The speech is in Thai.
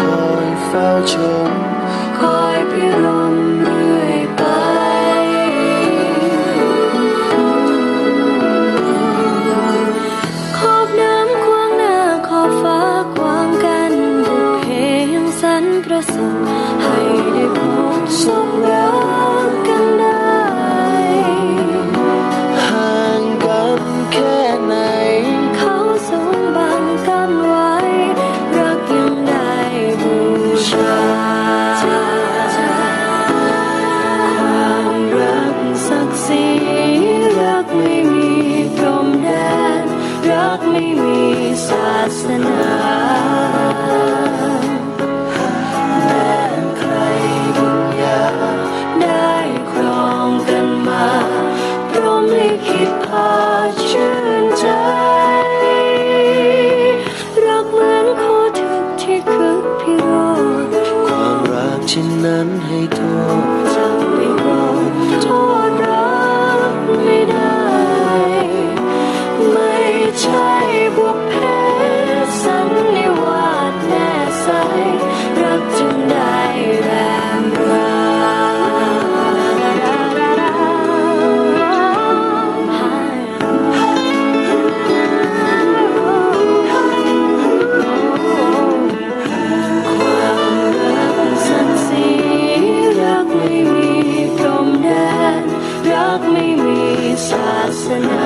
คอยเฝ้าชม คอยพิรมเรื่อยไป ขอบน้ำขวางหน้าขอบฟ้าควางกันบุพเพยังสันประสงค์ให้ได้พบสบรักกั สนาแม้ใครบุญญาได้ครองกันมาพรหมลิขิตพาชื่นใจ รักเหมือนโคทึกที่คึกพิโรความรักเช่นนั้นให้โทษ Barcelona.